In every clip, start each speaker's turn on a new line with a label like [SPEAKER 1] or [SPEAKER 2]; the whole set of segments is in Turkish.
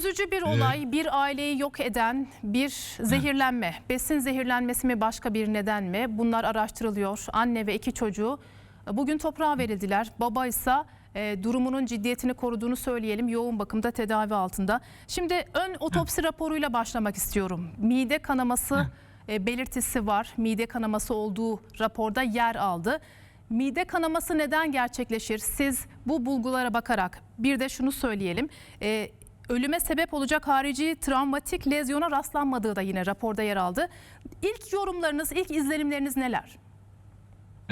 [SPEAKER 1] Üzücü bir olay, bir aileyi yok eden bir zehirlenme. Besin zehirlenmesi mi başka bir neden mi? Bunlar araştırılıyor. Anne ve iki çocuğu bugün toprağa verildiler. Baba ise e, durumunun ciddiyetini koruduğunu söyleyelim. Yoğun bakımda tedavi altında. Şimdi ön otopsi raporuyla başlamak istiyorum. Mide kanaması e, belirtisi var. Mide kanaması olduğu raporda yer aldı. Mide kanaması neden gerçekleşir? Siz bu bulgulara bakarak bir de şunu söyleyelim. E, ölüme sebep olacak harici travmatik lezyona rastlanmadığı da yine raporda yer aldı. İlk yorumlarınız, ilk izlenimleriniz neler?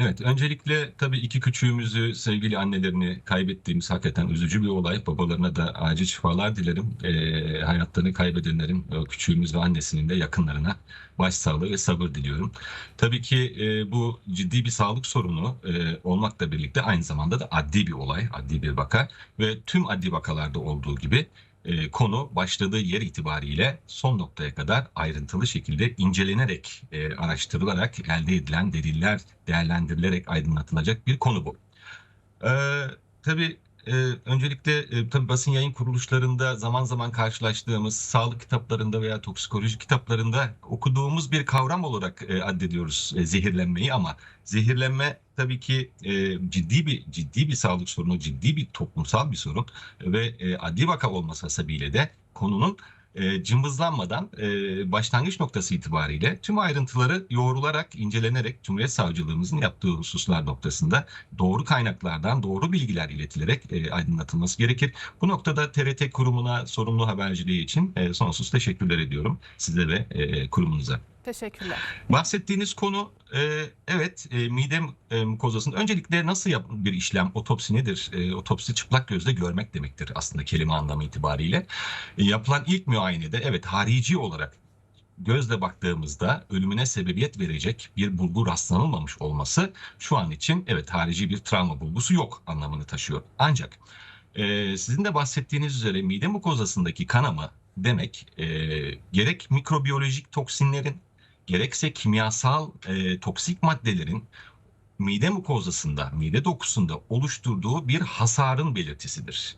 [SPEAKER 2] Evet, öncelikle tabii iki küçüğümüzü, sevgili annelerini kaybettiğimiz hakikaten üzücü bir olay. Babalarına da acil şifalar dilerim. Ee, hayatlarını kaybedenlerin, küçüğümüz ve annesinin de yakınlarına başsağlığı ve sabır diliyorum. Tabii ki e, bu ciddi bir sağlık sorunu e, olmakla birlikte aynı zamanda da adli bir olay, adli bir vaka ve tüm adli vakalarda olduğu gibi e, konu başladığı yer itibariyle son noktaya kadar ayrıntılı şekilde incelenerek, e, araştırılarak elde edilen deliller değerlendirilerek aydınlatılacak bir konu bu. E, tabii e, öncelikle e, tabii basın yayın kuruluşlarında zaman zaman karşılaştığımız sağlık kitaplarında veya toksikoloji kitaplarında okuduğumuz bir kavram olarak e, addediyoruz e, zehirlenmeyi ama zehirlenme tabii ki e, ciddi bir ciddi bir sağlık sorunu, ciddi bir toplumsal bir sorun ve e, adli vaka olması hasebiyle de konunun e, cımbızlanmadan e, başlangıç noktası itibariyle tüm ayrıntıları yoğrularak, incelenerek Cumhuriyet Savcılığımızın yaptığı hususlar noktasında doğru kaynaklardan doğru bilgiler iletilerek e, aydınlatılması gerekir. Bu noktada TRT kurumuna sorumlu haberciliği için e, sonsuz teşekkürler ediyorum size ve e, kurumunuza.
[SPEAKER 1] Teşekkürler.
[SPEAKER 2] Bahsettiğiniz konu e, evet e, mide e, mukozasında öncelikle nasıl yap bir işlem otopsi nedir? E, otopsi çıplak gözle görmek demektir aslında kelime anlamı itibariyle. E, yapılan ilk muayenede evet harici olarak gözle baktığımızda ölümüne sebebiyet verecek bir bulgu rastlanılmamış olması şu an için evet harici bir travma bulgusu yok anlamını taşıyor. Ancak e, sizin de bahsettiğiniz üzere mide mukozasındaki kanama demek e, gerek mikrobiyolojik toksinlerin gerekse kimyasal e, toksik maddelerin mide mukozasında, mide dokusunda oluşturduğu bir hasarın belirtisidir.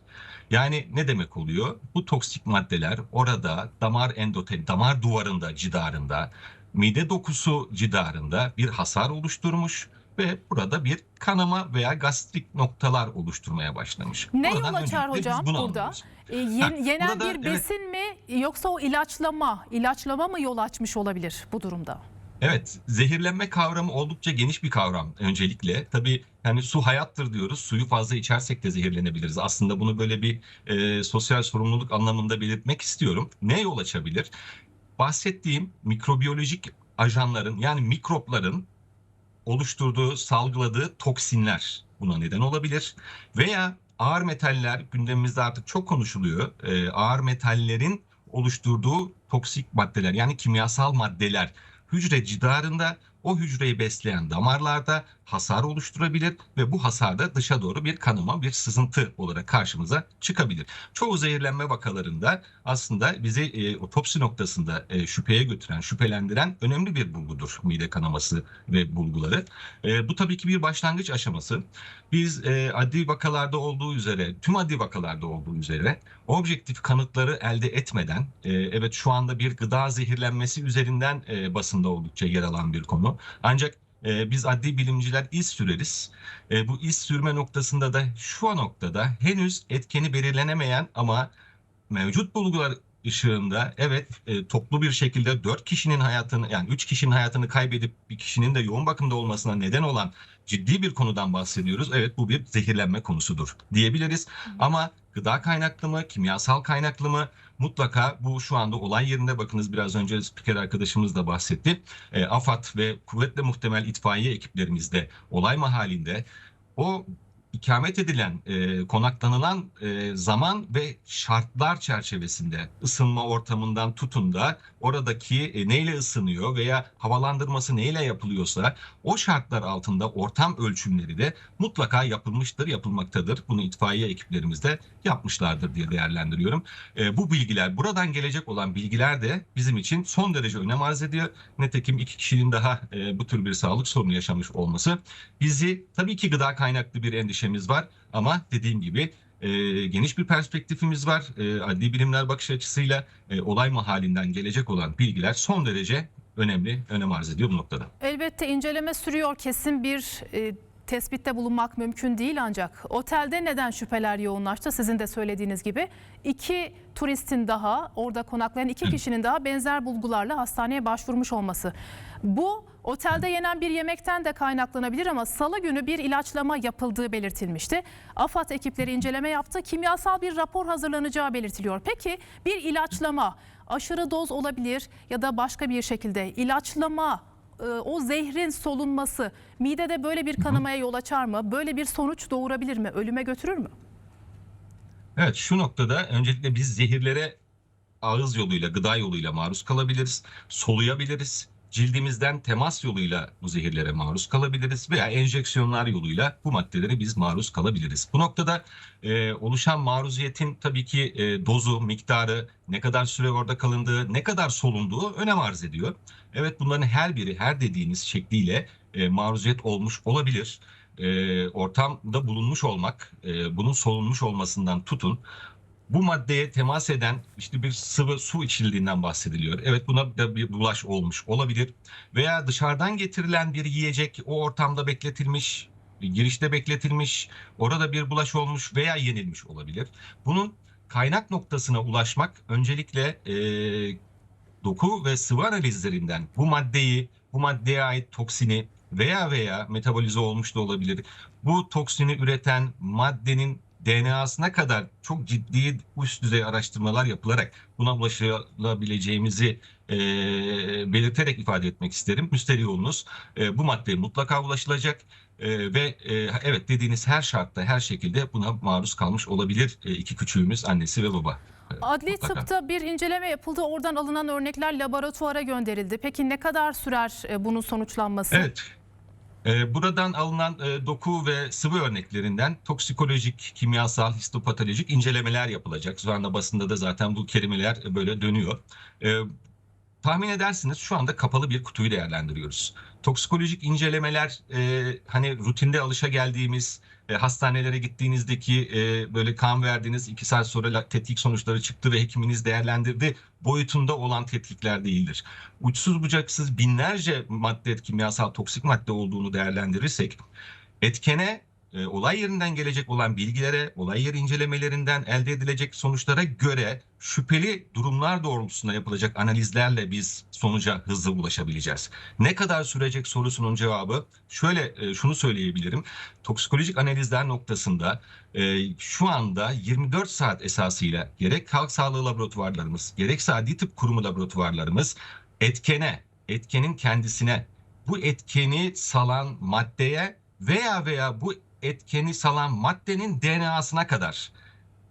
[SPEAKER 2] Yani ne demek oluyor? Bu toksik maddeler orada damar endotel, damar duvarında, cidarında, mide dokusu cidarında bir hasar oluşturmuş ve burada bir kanama veya gastrik noktalar oluşturmaya başlamış.
[SPEAKER 1] Ne yol
[SPEAKER 2] Buradan
[SPEAKER 1] açar
[SPEAKER 2] öncelikle biz
[SPEAKER 1] hocam burada? E, yen-
[SPEAKER 2] Ha,
[SPEAKER 1] yenen
[SPEAKER 2] burada,
[SPEAKER 1] bir
[SPEAKER 2] evet.
[SPEAKER 1] besin mi yoksa o ilaçlama, ilaçlama mı yol açmış olabilir bu durumda?
[SPEAKER 2] Evet, zehirlenme kavramı oldukça geniş bir kavram öncelikle. Tabii yani su hayattır diyoruz. Suyu fazla içersek de zehirlenebiliriz. Aslında bunu böyle bir e, sosyal sorumluluk anlamında belirtmek istiyorum. Ne yol açabilir? Bahsettiğim mikrobiyolojik ajanların yani mikropların oluşturduğu, salgıladığı toksinler buna neden olabilir. Veya ağır metaller gündemimizde artık çok konuşuluyor. Ee, ağır metallerin oluşturduğu toksik maddeler yani kimyasal maddeler hücre cidarında o hücreyi besleyen damarlarda hasar oluşturabilir ve bu hasar da dışa doğru bir kanama, bir sızıntı olarak karşımıza çıkabilir. Çoğu zehirlenme vakalarında aslında bizi e, otopsi noktasında e, şüpheye götüren, şüphelendiren önemli bir bulgudur mide kanaması ve bulguları. E, bu tabii ki bir başlangıç aşaması. Biz e, adli vakalarda olduğu üzere, tüm adli vakalarda olduğu üzere objektif kanıtları elde etmeden, e, evet şu anda bir gıda zehirlenmesi üzerinden e, basında oldukça yer alan bir konu. Ancak e, biz adli bilimciler iz süreriz. E, bu iz sürme noktasında da şu noktada henüz etkeni belirlenemeyen ama mevcut bulgular ışığında evet e, toplu bir şekilde dört kişinin hayatını yani üç kişinin hayatını kaybedip bir kişinin de yoğun bakımda olmasına neden olan ciddi bir konudan bahsediyoruz. Evet bu bir zehirlenme konusudur diyebiliriz. Ama gıda kaynaklı mı, kimyasal kaynaklı mı? Mutlaka bu şu anda olay yerinde. Bakınız biraz önce spiker arkadaşımız da bahsetti. E, AFAD ve kuvvetle muhtemel itfaiye ekiplerimiz de olay mahallinde o ikamet edilen, e, konaklanılan e, zaman ve şartlar çerçevesinde ısınma ortamından tutun da oradaki e, neyle ısınıyor veya havalandırması neyle yapılıyorsa o şartlar altında ortam ölçümleri de mutlaka yapılmıştır, yapılmaktadır. Bunu itfaiye ekiplerimiz de yapmışlardır diye değerlendiriyorum. E, bu bilgiler, buradan gelecek olan bilgiler de bizim için son derece önem arz ediyor. Nitekim iki kişinin daha e, bu tür bir sağlık sorunu yaşamış olması bizi tabii ki gıda kaynaklı bir endişemiz var ama dediğim gibi e, geniş bir perspektifimiz var. E, adli bilimler bakış açısıyla e, olay mahallinden gelecek olan bilgiler son derece önemli, önem arz ediyor bu noktada.
[SPEAKER 1] Elbette inceleme sürüyor. Kesin bir e, tespitte bulunmak mümkün değil ancak otelde neden şüpheler yoğunlaştı? Sizin de söylediğiniz gibi iki turistin daha orada konaklayan iki kişinin daha benzer bulgularla hastaneye başvurmuş olması. Bu otelde yenen bir yemekten de kaynaklanabilir ama salı günü bir ilaçlama yapıldığı belirtilmişti. AFAD ekipleri inceleme yaptı. Kimyasal bir rapor hazırlanacağı belirtiliyor. Peki bir ilaçlama aşırı doz olabilir ya da başka bir şekilde ilaçlama e, o zehrin solunması midede böyle bir kanamaya yol açar mı? Böyle bir sonuç doğurabilir mi? Ölüme götürür mü?
[SPEAKER 2] Evet şu noktada öncelikle biz zehirlere ağız yoluyla, gıda yoluyla maruz kalabiliriz, soluyabiliriz. Cildimizden temas yoluyla bu zehirlere maruz kalabiliriz veya enjeksiyonlar yoluyla bu maddelere biz maruz kalabiliriz. Bu noktada e, oluşan maruziyetin tabii ki e, dozu, miktarı, ne kadar süre orada kalındığı, ne kadar solunduğu önem arz ediyor. Evet bunların her biri her dediğiniz şekliyle e, maruziyet olmuş olabilir. E, ortamda bulunmuş olmak, e, bunun solunmuş olmasından tutun bu maddeye temas eden işte bir sıvı su içildiğinden bahsediliyor. Evet buna da bir bulaş olmuş olabilir. Veya dışarıdan getirilen bir yiyecek o ortamda bekletilmiş, girişte bekletilmiş, orada bir bulaş olmuş veya yenilmiş olabilir. Bunun kaynak noktasına ulaşmak öncelikle e, doku ve sıvı analizlerinden bu maddeyi, bu maddeye ait toksini veya veya metabolize olmuş da olabilir. Bu toksini üreten maddenin DNA'sına kadar çok ciddi üst düzey araştırmalar yapılarak buna ulaşılabileceğimizi e, belirterek ifade etmek isterim. Müsterih olunuz. E, bu maddeye mutlaka ulaşılacak e, ve e, evet dediğiniz her şartta her şekilde buna maruz kalmış olabilir e, iki küçüğümüz annesi ve baba. E,
[SPEAKER 1] Adli
[SPEAKER 2] mutlaka.
[SPEAKER 1] tıpta bir inceleme yapıldı. Oradan alınan örnekler laboratuvara gönderildi. Peki ne kadar sürer e, bunun sonuçlanması?
[SPEAKER 2] Evet. Ee, Buradan alınan e, doku ve sıvı örneklerinden toksikolojik, kimyasal, histopatolojik incelemeler yapılacak. Şu anda basında da zaten bu kelimeler böyle dönüyor. Ee, Tahmin edersiniz şu anda kapalı bir kutuyu değerlendiriyoruz. Toksikolojik incelemeler e, hani rutinde alışa geldiğimiz e, hastanelere gittiğinizdeki e, böyle kan verdiğiniz iki saat sonra tetkik sonuçları çıktı ve hekiminiz değerlendirdi boyutunda olan tetkikler değildir. Uçsuz bucaksız binlerce madde kimyasal toksik madde olduğunu değerlendirirsek etkene e, olay yerinden gelecek olan bilgilere, olay yeri incelemelerinden elde edilecek sonuçlara göre şüpheli durumlar doğrultusunda yapılacak analizlerle biz sonuca hızlı ulaşabileceğiz. Ne kadar sürecek sorusunun cevabı şöyle e, şunu söyleyebilirim. Toksikolojik analizler noktasında e, şu anda 24 saat esasıyla gerek halk sağlığı laboratuvarlarımız, gerekse adli tıp kurumu laboratuvarlarımız etkene, etkenin kendisine, bu etkeni salan maddeye veya veya bu etkeni salan maddenin DNA'sına kadar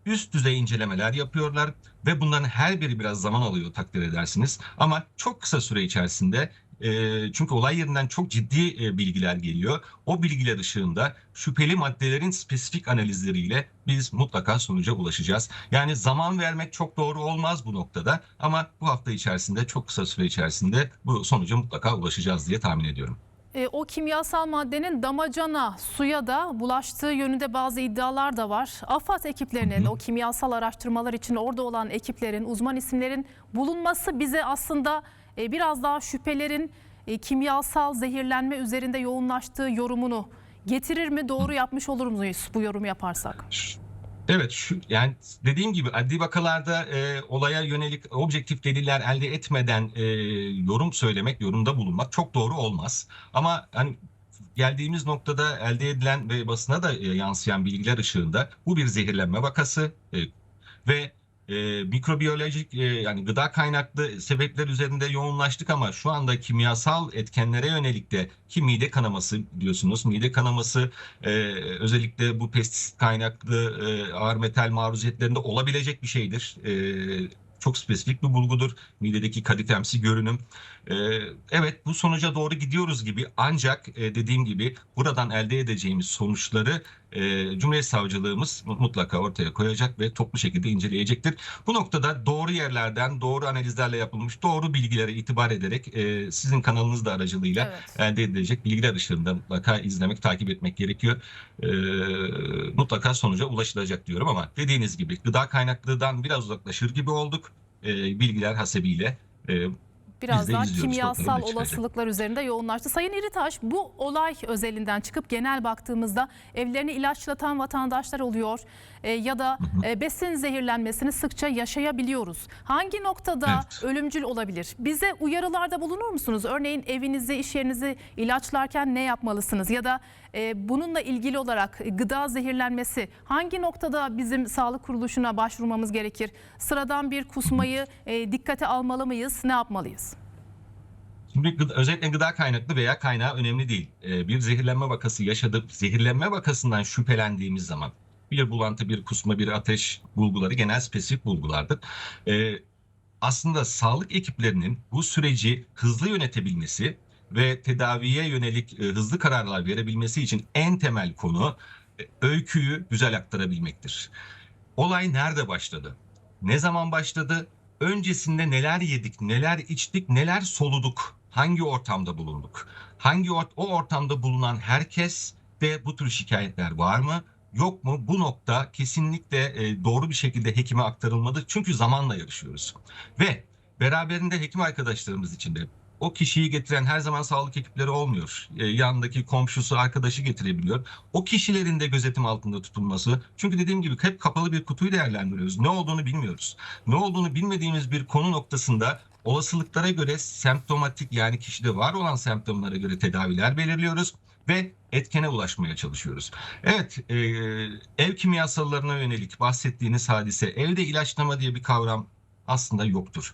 [SPEAKER 2] üst düzey incelemeler yapıyorlar ve bunların her biri biraz zaman alıyor takdir edersiniz. Ama çok kısa süre içerisinde e, çünkü olay yerinden çok ciddi e, bilgiler geliyor. O bilgiler ışığında şüpheli maddelerin spesifik analizleriyle biz mutlaka sonuca ulaşacağız. Yani zaman vermek çok doğru olmaz bu noktada ama bu hafta içerisinde çok kısa süre içerisinde bu sonuca mutlaka ulaşacağız diye tahmin ediyorum.
[SPEAKER 1] E, o kimyasal maddenin damacana suya da bulaştığı yönünde bazı iddialar da var. AFAD ekiplerinin o kimyasal araştırmalar için orada olan ekiplerin, uzman isimlerin bulunması bize aslında e, biraz daha şüphelerin e, kimyasal zehirlenme üzerinde yoğunlaştığı yorumunu getirir mi? Doğru yapmış olur muyuz bu yorumu yaparsak?
[SPEAKER 2] Evet şu yani dediğim gibi adli vakalarda e, olaya yönelik objektif deliller elde etmeden e, yorum söylemek, yorumda bulunmak çok doğru olmaz. Ama hani geldiğimiz noktada elde edilen ve basına da e, yansıyan bilgiler ışığında bu bir zehirlenme vakası e, ve e, mikrobiyolojik e, yani gıda kaynaklı sebepler üzerinde yoğunlaştık ama şu anda kimyasal etkenlere yönelik de ki mide kanaması diyorsunuz. Mide kanaması e, özellikle bu pestisit kaynaklı e, ağır metal maruziyetlerinde olabilecek bir şeydir. E, çok spesifik bir bulgudur. Midedeki kaditemsi görünüm. E, evet bu sonuca doğru gidiyoruz gibi ancak e, dediğim gibi buradan elde edeceğimiz sonuçları e, Cumhuriyet Savcılığımız mutlaka ortaya koyacak ve toplu şekilde inceleyecektir. Bu noktada doğru yerlerden, doğru analizlerle yapılmış doğru bilgilere itibar ederek e, sizin kanalınız da aracılığıyla
[SPEAKER 1] Evet.
[SPEAKER 2] elde edilecek bilgiler ışığında mutlaka izlemek, takip etmek gerekiyor. E, mutlaka sonuca ulaşılacak diyorum ama dediğiniz gibi gıda kaynaklılığından biraz uzaklaşır gibi olduk. E, bilgiler hasebiyle e,
[SPEAKER 1] Biraz daha kimyasal olasılıklar üzerinde yoğunlaştı. Sayın İritaş bu olay özelinden çıkıp genel baktığımızda evlerini ilaçlatan vatandaşlar oluyor e, ya da e, besin zehirlenmesini sıkça yaşayabiliyoruz. Hangi noktada
[SPEAKER 2] Evet.
[SPEAKER 1] ölümcül olabilir? Bize uyarılarda bulunur musunuz? Örneğin evinizi, iş yerinizi ilaçlarken ne yapmalısınız? Ya da e, bununla ilgili olarak gıda zehirlenmesi hangi noktada bizim sağlık kuruluşuna başvurmamız gerekir? Sıradan bir kusmayı e, dikkate almalı mıyız? Ne yapmalıyız?
[SPEAKER 2] Şimdi gıda- özellikle gıda kaynaklı veya kaynağı önemli değil. Ee, bir zehirlenme vakası yaşadık. Zehirlenme vakasından şüphelendiğimiz zaman bir bulantı, bir kusma, bir ateş bulguları genel spesifik bulgulardır. Ee, aslında sağlık ekiplerinin bu süreci hızlı yönetebilmesi ve tedaviye yönelik e, hızlı kararlar verebilmesi için en temel konu e, öyküyü güzel aktarabilmektir. Olay nerede başladı? Ne zaman başladı? Öncesinde neler yedik, neler içtik, neler soluduk? Hangi ortamda bulunduk? Hangi ort- o ortamda bulunan herkes de bu tür şikayetler var mı? Yok mu? Bu nokta kesinlikle e, doğru bir şekilde hekime aktarılmalı. Çünkü zamanla yarışıyoruz. Ve beraberinde hekim arkadaşlarımız için de o kişiyi getiren her zaman sağlık ekipleri olmuyor. E, yanındaki komşusu, arkadaşı getirebiliyor. O kişilerin de gözetim altında tutulması. Çünkü dediğim gibi hep kapalı bir kutuyu değerlendiriyoruz. Ne olduğunu bilmiyoruz. Ne olduğunu bilmediğimiz bir konu noktasında olasılıklara göre semptomatik yani kişide var olan semptomlara göre tedaviler belirliyoruz ve etkene ulaşmaya çalışıyoruz. Evet, e, ev kimyasallarına yönelik bahsettiğiniz hadise, evde ilaçlama diye bir kavram aslında yoktur.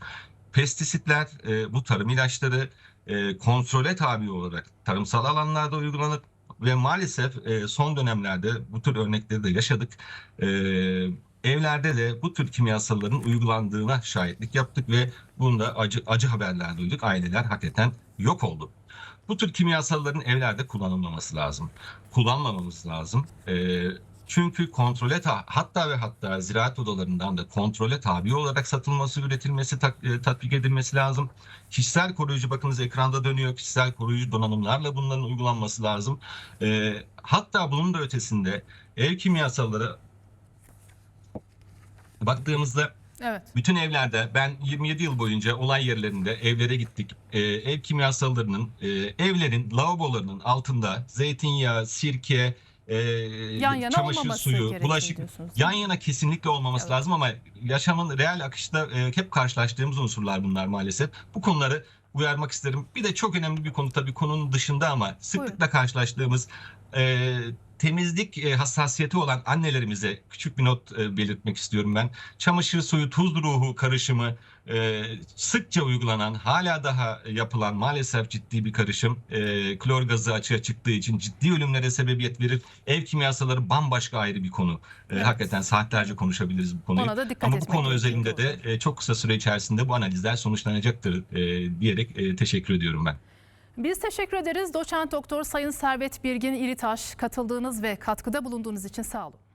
[SPEAKER 2] Pestisitler, e, bu tarım ilaçları e, kontrole tabi olarak tarımsal alanlarda uygulanır ve maalesef e, son dönemlerde bu tür örnekleri de yaşadık. E, evlerde de bu tür kimyasalların uygulandığına şahitlik yaptık ve bunda acı acı haberler duyduk. Aileler hakikaten yok oldu. Bu tür kimyasalların evlerde kullanılmaması lazım. Kullanmamamız lazım. E, çünkü kontrole ta- hatta ve hatta ziraat odalarından da kontrole tabi olarak satılması, üretilmesi, tak- e, tatbik edilmesi lazım. Kişisel koruyucu bakınız ekranda dönüyor. Kişisel koruyucu donanımlarla bunların uygulanması lazım. E, hatta bunun da ötesinde ev kimyasalları baktığımızda
[SPEAKER 1] Evet.
[SPEAKER 2] bütün evlerde ben 27 yıl boyunca olay yerlerinde evlere gittik. Ee, ev kimyasallarının e, evlerin lavabolarının altında zeytinyağı, sirke, e,
[SPEAKER 1] Yan yana
[SPEAKER 2] çamaşır suyu, bulaşık yan yana kesinlikle olmaması
[SPEAKER 1] Evet.
[SPEAKER 2] lazım ama yaşamın real akışta e, hep karşılaştığımız unsurlar bunlar maalesef. Bu konuları uyarmak isterim. Bir de çok önemli bir konu tabii konunun dışında ama sıklıkla karşılaştığımız e, temizlik e, hassasiyeti olan annelerimize küçük bir not e, belirtmek istiyorum ben. Çamaşır suyu tuz ruhu karışımı e, sıkça uygulanan hala daha yapılan maalesef ciddi bir karışım. Klor gazı açığa çıktığı için ciddi ölümlere sebebiyet verir. Ev kimyasalları bambaşka ayrı bir konu.
[SPEAKER 1] Evet.
[SPEAKER 2] Hakikaten saatlerce konuşabiliriz bu konuyu.
[SPEAKER 1] Ona da dikkat
[SPEAKER 2] Ama bu konu özelinde de çok kısa süre içerisinde bu analizler sonuçlanacaktır diyerek teşekkür ediyorum ben.
[SPEAKER 1] Biz teşekkür ederiz. Doçent Doktor Sayın Servet Birgin İritaş katıldığınız ve katkıda bulunduğunuz için sağ olun.